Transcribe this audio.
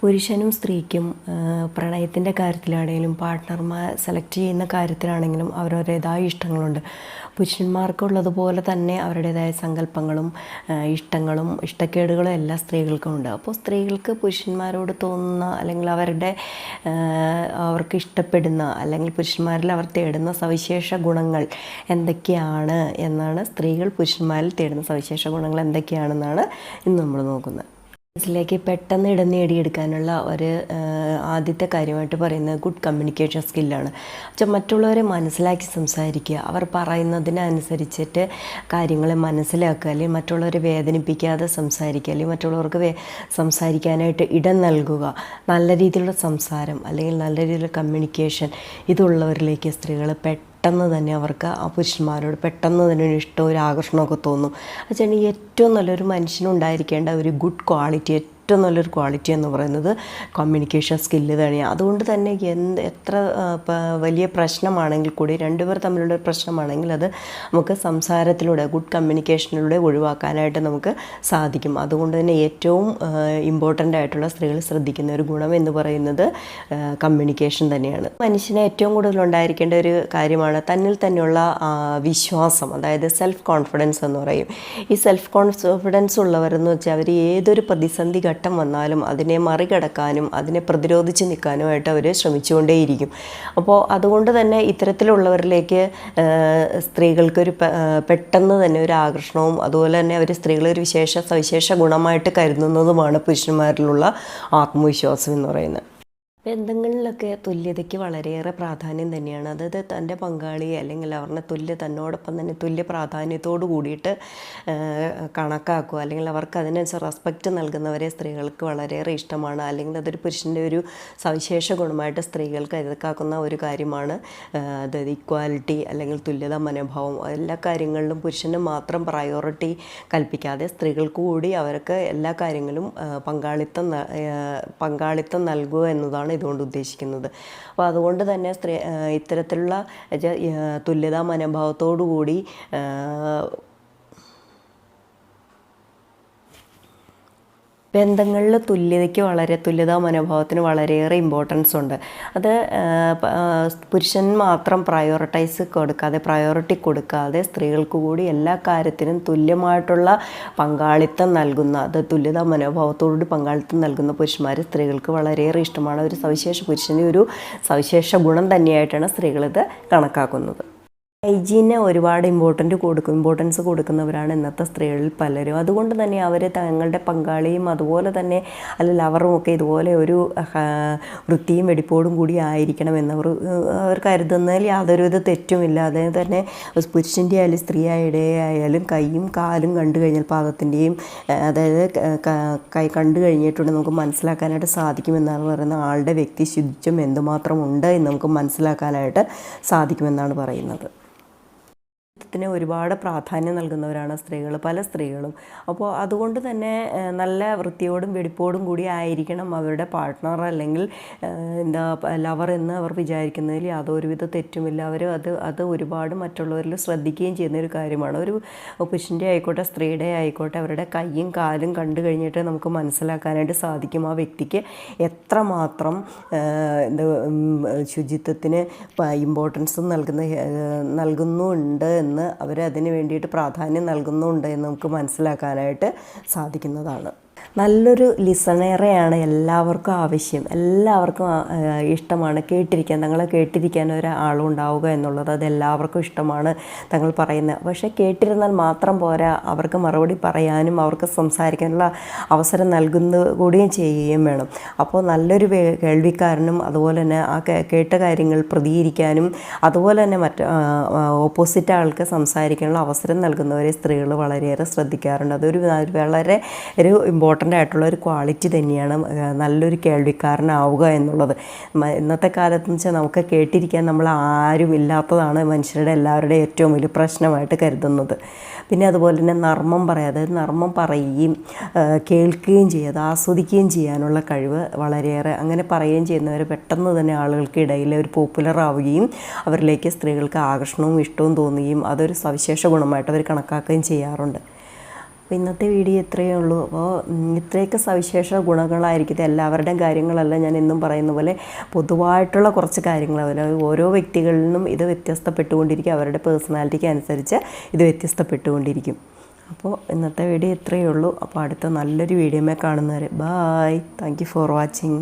പുരുഷനും സ്ത്രീക്കും പ്രണയത്തിന്റെ കാര്യത്തിലാണെങ്കിലും പാർട്ട്ണർമാർ സെലക്ട് ചെയ്യുന്ന കാര്യത്തിലാണെങ്കിലും അവരവരുടേതായ ഇഷ്ടങ്ങളുണ്ട്. പുരുഷന്മാർക്കുള്ളതുപോലെ തന്നെ അവരുടേതായ സങ്കല്പങ്ങളും ഇഷ്ടങ്ങളും ഇഷ്ടക്കേടുകളും എല്ലാ സ്ത്രീകൾക്കും ഉണ്ട്. അപ്പോൾ സ്ത്രീകൾക്ക് പുരുഷന്മാരോട് തോന്നുന്ന അല്ലെങ്കിൽ അവരുടെ അവർക്ക് ഇഷ്ടപ്പെടുന്ന അല്ലെങ്കിൽ പുരുഷന്മാരിൽ അവർ തേടുന്ന സവിശേഷ ഗുണങ്ങൾ എന്തൊക്കെയാണ് എന്നാണ് സ്ത്രീകൾ പുരുഷന്മാരിൽ തേടുന്ന സവിശേഷ ഗുണങ്ങൾ എന്തൊക്കെയാണെന്നാണ് ഇന്ന് നമ്മൾ നോക്കുന്നത്. മനസ്സിലേക്ക് പെട്ടെന്ന് ഇടം നേടിയെടുക്കാനുള്ള ഒരു ആദ്യത്തെ കാര്യമായിട്ട് പറയുന്നത് ഗുഡ് കമ്മ്യൂണിക്കേഷൻ സ്കില്ലാണ് വെച്ചാൽ മറ്റുള്ളവരെ മനസ്സിലാക്കി സംസാരിക്കുക. അവർ പറയുന്നതിനനുസരിച്ചിട്ട് കാര്യങ്ങളെ മനസ്സിലാക്കുക. അല്ലെങ്കിൽ മറ്റുള്ളവരെ വേദനിപ്പിക്കാതെ സംസാരിക്കുക. അല്ലെങ്കിൽ മറ്റുള്ളവർക്ക് സംസാരിക്കാനായിട്ട് ഇടം നൽകുക. നല്ല രീതിയിലുള്ള സംസാരം അല്ലെങ്കിൽ നല്ല രീതിയിലുള്ള കമ്മ്യൂണിക്കേഷൻ ഇതുള്ളവരിലേക്ക് സ്ത്രീകൾ പെട്ടെന്ന് തന്നെ അവർക്ക് ആ പുരുഷന്മാരോട് പെട്ടെന്ന് തന്നെ ഒരു ഇഷ്ടം ഒരു ആകർഷണമൊക്കെ തോന്നും. അച്ഛൻ ഏറ്റവും നല്ലൊരു മനുഷ്യനുണ്ടായിരിക്കേണ്ട ഒരു ഗുഡ് ക്വാളിറ്റി ഏറ്റവും നല്ലൊരു ക്വാളിറ്റി എന്ന് പറയുന്നത് കമ്മ്യൂണിക്കേഷൻ സ്കില്ല് തന്നെയാണ്. അതുകൊണ്ട് തന്നെ എന്ത് എത്ര വലിയ പ്രശ്നമാണെങ്കിൽ കൂടി രണ്ടുപേർ തമ്മിലുള്ള പ്രശ്നമാണെങ്കിൽ അത് നമുക്ക് സംസാരത്തിലൂടെ ഗുഡ് കമ്മ്യൂണിക്കേഷനിലൂടെ ഒഴിവാക്കാനായിട്ട് നമുക്ക് സാധിക്കും. അതുകൊണ്ട് തന്നെ ഏറ്റവും ഇമ്പോർട്ടന്റ് ആയിട്ടുള്ള സ്ത്രീകൾ ശ്രദ്ധിക്കുന്ന ഒരു ഗുണം എന്ന് പറയുന്നത് കമ്മ്യൂണിക്കേഷൻ തന്നെയാണ്. മനുഷ്യനെ ഏറ്റവും കൂടുതൽ ഉണ്ടായിരിക്കേണ്ട ഒരു കാര്യമാണ് തന്നിൽ തന്നെയുള്ള വിശ്വാസം അതായത് സെൽഫ് കോൺഫിഡൻസ് എന്ന് പറയും. ഈ സെൽഫ് കോൺഫിഡൻസ് ഉള്ളവരെന്ന് വെച്ചാൽ അവർ ഏതൊരു പ്രതിസന്ധി ഘട്ടം വന്നാലും അതിനെ മറികടക്കാനും അതിനെ പ്രതിരോധിച്ച് നിൽക്കാനുമായിട്ട് അവർ ശ്രമിച്ചുകൊണ്ടേയിരിക്കും. അപ്പോൾ അതുകൊണ്ട് തന്നെ ഇത്തരത്തിലുള്ളവരിലേക്ക് സ്ത്രീകൾക്കൊരു പെട്ടെന്ന് തന്നെ ഒരു ആകർഷണവും അതുപോലെ തന്നെ അവർ സ്ത്രീകളെ ഒരു വിശേഷ സവിശേഷ ഗുണമായിട്ട് കരുതുന്നതുമാണ് പുരുഷന്മാരിലുള്ള ആത്മവിശ്വാസം എന്ന് പറയുന്നത്. ബന്ധങ്ങളിലൊക്കെ തുല്യതയ്ക്ക് വളരെയേറെ പ്രാധാന്യം തന്നെയാണ്. അതായത് തന്റെ പങ്കാളിയെ അല്ലെങ്കിൽ അവരുടെ തുല്യ തന്നോടൊപ്പം തന്നെ തുല്യ പ്രാധാന്യത്തോട് കൂടിയിട്ട് കണക്കാക്കുക. അല്ലെങ്കിൽ അവർക്ക് അതിനനുസരിച്ച് റെസ്പെക്റ്റ് നൽകുന്നവരെ സ്ത്രീകൾക്ക് വളരെയേറെ ഇഷ്ടമാണ്. അല്ലെങ്കിൽ അതൊരു പുരുഷന്റെ ഒരു സവിശേഷ ഗുണമായിട്ട് സ്ത്രീകൾ എതിർക്കാക്കുന്ന ഒരു കാര്യമാണ്. അതായത് ഇക്വാലിറ്റി അല്ലെങ്കിൽ തുല്യത മനോഭാവം എല്ലാ കാര്യങ്ങളിലും പുരുഷന് മാത്രം പ്രയോറിറ്റി കൽപ്പിക്കാതെ സ്ത്രീകൾക്ക് കൂടി അവർക്ക് എല്ലാ കാര്യങ്ങളും പങ്കാളിത്തം പങ്കാളിത്തം നൽകുക എന്നതാണ് ഇതുകൊണ്ട് ഉദ്ദേശിക്കുന്നത്. അപ്പോൾ അതുകൊണ്ട് തന്നെ സ്ത്രീ ഇത്തരത്തിലുള്ള തുല്യതാ മനോഭാവത്തോടു കൂടി ബന്ധങ്ങളിൽ തുല്യതയ്ക്ക് വളരെ തുല്യതാ മനോഭാവത്തിന് വളരെയേറെ ഇമ്പോർട്ടൻസ് ഉണ്ട്. അത് പുരുഷൻ മാത്രം പ്രയോറിറ്റൈസ് കൊടുക്കാതെ പ്രയോറിറ്റി കൊടുക്കാതെ സ്ത്രീകൾക്ക് കൂടി എല്ലാ കാര്യത്തിനും തുല്യമായിട്ടുള്ള പങ്കാളിത്തം നൽകുന്ന അത് തുല്യതാ മനോഭാവത്തോടുകൂടി പങ്കാളിത്തം നൽകുന്ന പുരുഷന്മാർ സ്ത്രീകൾക്ക് വളരെയേറെ ഇഷ്ടമാണ്. ഒരു സവിശേഷ പുരുഷന്റെ ഒരു സവിശേഷ ഗുണം തന്നെയായിട്ടാണ് സ്ത്രീകളിത് കണക്കാക്കുന്നത്. ഹൈജീനെ ഒരുപാട് ഇമ്പോർട്ടന്റ് കൊടുക്കും ഇമ്പോർട്ടൻസ് കൊടുക്കുന്നവരാണ് ഇന്നത്തെ സ്ത്രീകളിൽ പലരും. അതുകൊണ്ട് തന്നെ അവർ തങ്ങളുടെ പങ്കാളിയും അതുപോലെ തന്നെ അല്ല ലവറും ഒക്കെ ഇതുപോലെ ഒരു വൃത്തിയും വെടിപ്പോടും കൂടി ആയിരിക്കണം എന്നവർ അവർ കരുതുന്നതിൽ യാതൊരുവിധ തെറ്റുമില്ല അതായത് തന്നെ പുരുഷന്റെ ആയാലും സ്ത്രീ ആയാലും കൈയും കാലും കണ്ടു കഴിഞ്ഞാൽ പാദത്തിന്റെയും അതായത് ക- കണ്ടു കഴിഞ്ഞിട്ടുണ്ട് നമുക്ക് മനസ്സിലാക്കാനായിട്ട് സാധിക്കുമെന്നാണ് പറയുന്നത്. ആളുടെ വ്യക്തി ശുചിത്വം എന്തുമാത്രം ഉണ്ട് എന്ന് നമുക്ക് മനസ്സിലാക്കാനായിട്ട് സാധിക്കുമെന്നാണ് പറയുന്നത്. ത്തിന് ഒരുപാട് പ്രാധാന്യം നൽകുന്നവരാണ് സ്ത്രീകൾ പല സ്ത്രീകളും. അപ്പോൾ അതുകൊണ്ട് തന്നെ നല്ല വൃത്തിയോടും വെടിപ്പോടും കൂടി ആയിരിക്കണം അവരുടെ പാർട്ട്ണർ അല്ലെങ്കിൽ എന്താ ലവർ എന്ന് അവർ വിചാരിക്കുന്നതിൽ യാതൊരുവിധ തെറ്റുമില്ല. അവർ അത് അത് ഒരുപാട് മറ്റുള്ളവരിൽ ശ്രദ്ധിക്കുകയും ചെയ്യുന്ന ഒരു കാര്യമാണ്. ഒരു പുരുഷന്റെ ആയിക്കോട്ടെ സ്ത്രീയുടെ ആയിക്കോട്ടെ അവരുടെ കൈയും കാലും കണ്ടു കഴിഞ്ഞിട്ട് നമുക്ക് മനസ്സിലാക്കാനായിട്ട് സാധിക്കും. ആ വ്യക്തിക്ക് എത്രമാത്രം എന്താ ശുചിത്വത്തിന് ഇമ്പോർട്ടൻസ് നൽകുന്ന നൽകുന്നുണ്ട് എന്ന് അവർ അതിന് വേണ്ടിയിട്ട് പ്രാധാന്യം നൽകുന്നുണ്ട് എന്ന് നമുക്ക് മനസ്സിലാക്കാനായിട്ട് സാധിക്കുന്നതാണ്. നല്ലൊരു ലിസണറെയാണ് എല്ലാവർക്കും ആവശ്യം. എല്ലാവർക്കും ഇഷ്ടമാണ് കേട്ടിരിക്കാൻ. തങ്ങളെ കേട്ടിരിക്കാൻ ഒരാളും ഉണ്ടാവുക എന്നുള്ളത് അത് എല്ലാവർക്കും ഇഷ്ടമാണ് തങ്ങൾ പറയുന്നത്. പക്ഷേ കേട്ടിരുന്നാൽ മാത്രം പോരാ അവർക്ക് മറുപടി പറയാനും അവർക്ക് സംസാരിക്കാനുള്ള അവസരം നൽകുന്ന കൂടിയും ചെയ്യുകയും വേണം. അപ്പോൾ നല്ലൊരു കേൾവിക്കാരനും അതുപോലെ തന്നെ ആ കേട്ട കാര്യങ്ങൾ പ്രതികരിക്കാനും അതുപോലെ തന്നെ മറ്റ് ഓപ്പോസിറ്റ് ആൾക്ക് സംസാരിക്കാനുള്ള അവസരം നൽകുന്നവരെ സ്ത്രീകൾ വളരെയേറെ ശ്രദ്ധിക്കാറുണ്ട്. അതൊരു വളരെ ഒരു ഇമ്പോർട്ടന്റ് ആയിട്ടുള്ള ഒരു ക്വാളിറ്റി തന്നെയാണ് നല്ലൊരു കേൾവിക്കാരനാവുക എന്നുള്ളത്. ഇന്നത്തെ കാലത്ത് വെച്ചാൽ നമുക്ക് കേട്ടിരിക്കാൻ നമ്മൾ ആരും ഇല്ലാത്തതാണ് മനുഷ്യരുടെ എല്ലാവരുടെയും ഏറ്റവും വലിയ പ്രശ്നമായിട്ട് കരുതുന്നത്. പിന്നെ അതുപോലെ തന്നെ നർമ്മം പറയാം അതായത് നർമ്മം പറയുകയും കേൾക്കുകയും ചെയ്യുക ആസ്വദിക്കുകയും ചെയ്യാനുള്ള കഴിവ് വളരെയേറെ അങ്ങനെ പറയുകയും ചെയ്യുന്നവർ പെട്ടെന്ന് തന്നെ ആളുകൾക്ക് ഇടയിൽ ഒരു പോപ്പുലർ ആവുകയും അവരിലേക്ക് സ്ത്രീകൾക്ക് ആകർഷണവും ഇഷ്ടവും തോന്നുകയും അതൊരു സവിശേഷ ഗുണമായിട്ട് അവർ കണക്കാക്കുകയും ചെയ്യാറുണ്ട്. അപ്പോൾ ഇന്നത്തെ വീഡിയോ ഇത്രയേ ഉള്ളൂ. അപ്പോൾ ഇത്രയൊക്കെ സവിശേഷ ഗുണങ്ങളായിരിക്കും. എല്ലാവരുടെയും കാര്യങ്ങളല്ല ഞാൻ എന്നും പറയുന്ന പോലെ പൊതുവായിട്ടുള്ള കുറച്ച് കാര്യങ്ങൾ. അതുപോലെ ഓരോ വ്യക്തികളിൽ നിന്നും ഇത് വ്യത്യസ്തപ്പെട്ടുകൊണ്ടിരിക്കും. അവരുടെ പേഴ്സണാലിറ്റിക്ക് അനുസരിച്ച് ഇത് വ്യത്യസ്തപ്പെട്ടുകൊണ്ടിരിക്കും. അപ്പോൾ ഇന്നത്തെ വീഡിയോ ഇത്രയേ ഉള്ളൂ. അപ്പോൾ അടുത്ത നല്ലൊരു വീഡിയോമേ കാണുന്നവരെ. Bye thank for watching